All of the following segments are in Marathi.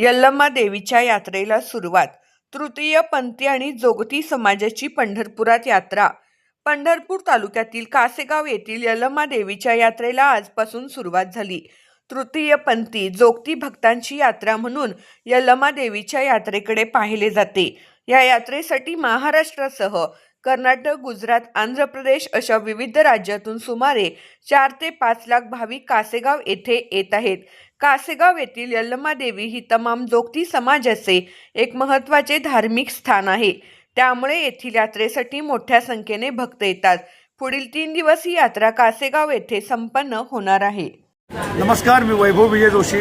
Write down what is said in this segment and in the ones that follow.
यल्लम्मा देवीच्या यात्रेला सुरुवात. तृतीय पंथी आणि जोगती समाजाची पंढरपुरात यात्रा. पंढरपूर तालुक्यातील कासेगाव येथील यल्लम्मा देवीच्या यात्रेला आजपासून सुरुवात झाली. तृतीय पंथी जोगती भक्तांची यात्रा म्हणून यल्लम्मा देवीच्या यात्रेकडे पाहिले जाते. या यात्रेसाठी महाराष्ट्रासह कर्नाटक गुजरात आंध्र प्रदेश अशा विविध राज्यातून सुमारे चार ते पाच लाख भाविक कासेगाव येथे येत आहेत. कासेगाव येथील यल्लम्मा देवी ही तमाम जोगती समाजाचे एक महत्त्वाचे धार्मिक स्थान आहे. त्यामुळे येथील यात्रेसाठी मोठ्या संख्येने भक्त येतात. पुढील तीन दिवस ही यात्रा कासेगाव येथे संपन्न होणार आहे. नमस्कार मी वैभव विजय जोशी.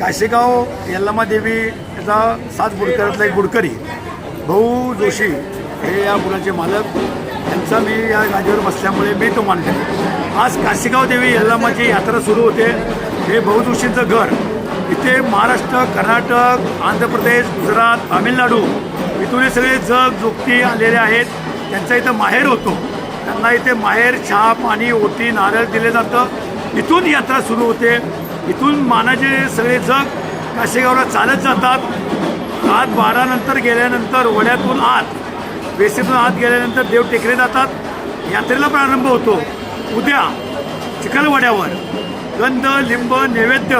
काशेगाव यल्लामा देवी याचा सात बुडकरातला एक बुडकरी भाऊ जोशी. हे या मुलाचे मालक त्यांचा मी या गादीवर बसल्यामुळे मी तो मानतो आज काशीगाव देवी यल्लामाची यात्रा सुरू होते. हे भाऊ घर. इथे महाराष्ट्र कर्नाटक आंध्र प्रदेश गुजरात तामिळनाडू इथून हे सगळे जग जोगती आलेले आहेत. त्यांचा इथं माहेर होतो. त्यांना इथे माहेर चहा पाणी ओटी नारळ दिले जातं. इथून यात्रा सुरू होते. इथून मानाचे सगळे जग काशेगावला चालत जातात. आत बारानंतर गेल्यानंतर वड्यातून आत वेसेतून आत गेल्यानंतर देव टेकले जातात. यात्रेला प्रारंभ होतो. उद्या चिखलवाड्यावर गंध लिंब नैवेद्य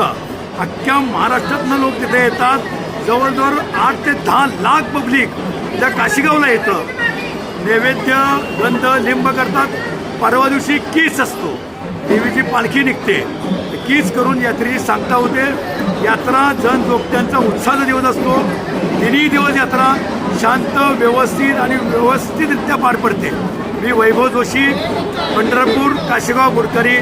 अख्ख्या महाराष्ट्रातनं लोक तिथे येतात. जवळजवळ आठ ते दहा लाख पब्लिक त्या काशीगावला येतं. नैवेद्य गंध लिंब करतात. परवा दिवशी केस असतो. देवीची पालखी निघते. कीच करून यात्रेची सांगता होते यात्रा जन जोगत्यांचा उत्साहाचा दिवस असतो. तिन्ही दिवस यात्रा शांत व्यवस्थित आणि व्यवस्थितरित्या पार पडते. मी वैभव जोशी पंढरपूर काशेगाव बोरकरी